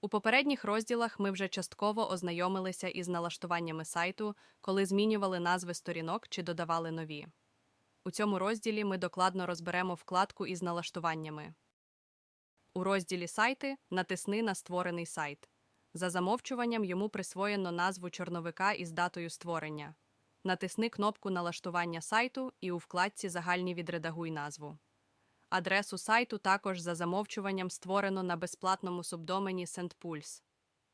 У попередніх розділах ми вже частково ознайомилися із налаштуваннями сайту, коли змінювали назви сторінок чи додавали нові. У цьому розділі ми докладно розберемо вкладку із налаштуваннями. У розділі Сайти натисни на створений сайт. За замовчуванням йому присвоєно назву чорновика із датою створення. Натисни кнопку налаштування сайту і у вкладці Загальні відредагуй назву. Адресу сайту також за замовчуванням створено на безплатному субдомені SendPulse.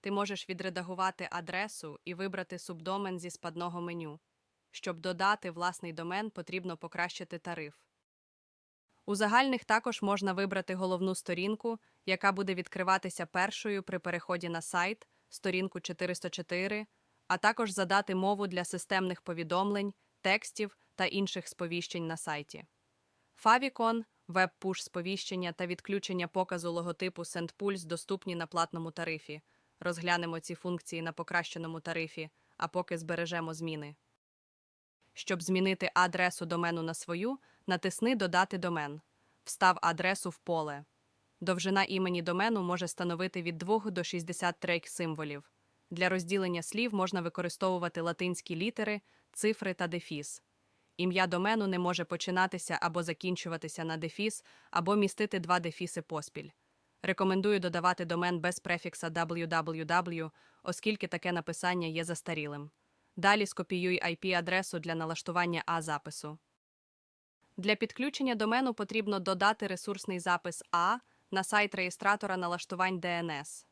Ти можеш відредагувати адресу і вибрати субдомен зі спадного меню. Щоб додати власний домен, потрібно покращити тариф. У загальних також можна вибрати головну сторінку, яка буде відкриватися першою при переході на сайт, сторінку 404, а також задати мову для системних повідомлень, текстів та інших сповіщень на сайті. Favicon, веб-пуш сповіщення та відключення показу логотипу SendPulse доступні на платному тарифі. Розглянемо ці функції на покращеному тарифі, а поки збережемо зміни. Щоб змінити адресу домену на свою, натисни Додати домен. Встав адресу в поле. Довжина імені домену може становити від 2 до 63 символів. Для розділення слів можна використовувати латинські літери, цифри та дефіс. Ім'я домену не може починатися або закінчуватися на дефіс, або містити два дефіси поспіль. Рекомендую додавати домен без префікса www, оскільки таке написання є застарілим. Далі скопіюй IP-адресу для налаштування А-запису. Для підключення домену потрібно додати ресурсний запис А на сайт реєстратора налаштувань DNS.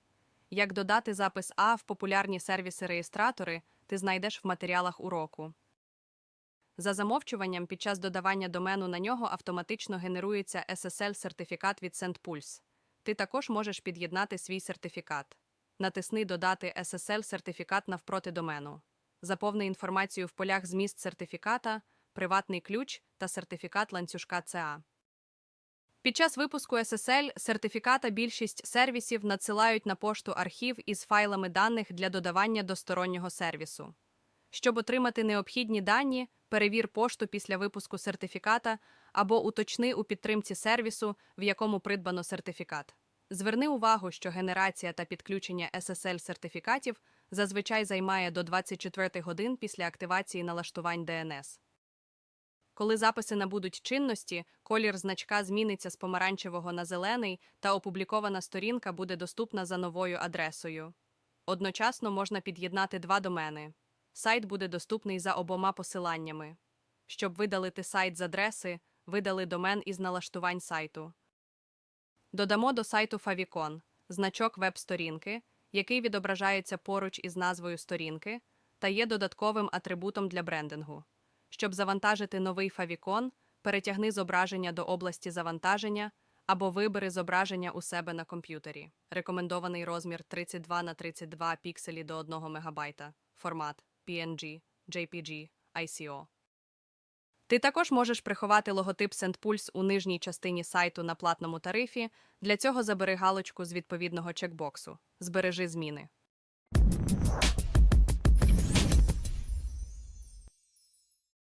Як додати запис А в популярні сервіси-реєстратори, ти знайдеш в матеріалах уроку. За замовчуванням, під час додавання домену на нього автоматично генерується SSL-сертифікат від SendPulse. Ти також можеш під'єднати свій сертифікат. Натисни Додати SSL-сертифікат навпроти домену. Заповни інформацію в полях зміст сертифіката, приватний ключ та сертифікат ланцюжка ЦА. Під час випуску SSL сертифіката більшість сервісів надсилають на пошту архів із файлами даних для додавання до стороннього сервісу. Щоб отримати необхідні дані, перевір пошту після випуску сертифіката або уточни у підтримці сервісу, в якому придбано сертифікат. Зверни увагу, що генерація та підключення SSL-сертифікатів зазвичай займає до 24 годин після активації налаштувань DNS. Коли записи набудуть чинності, колір значка зміниться з помаранчевого на зелений та опублікована сторінка буде доступна за новою адресою. Одночасно можна під'єднати два домени. Сайт буде доступний за обома посиланнями. Щоб видалити сайт з адреси, видали домен із налаштувань сайту. Додамо до сайту Favicon значок веб-сторінки, який відображається поруч із назвою сторінки та є додатковим атрибутом для брендингу. Щоб завантажити новий Favicon, перетягни зображення до області завантаження або вибери зображення у себе на комп'ютері. Рекомендований розмір 32 на 32 пікселі до 1 МБ. Формат PNG, JPG, ICO. Ти також можеш приховати логотип SendPulse у нижній частині сайту на платному тарифі. Для цього забери галочку з відповідного чекбоксу. Збережи зміни.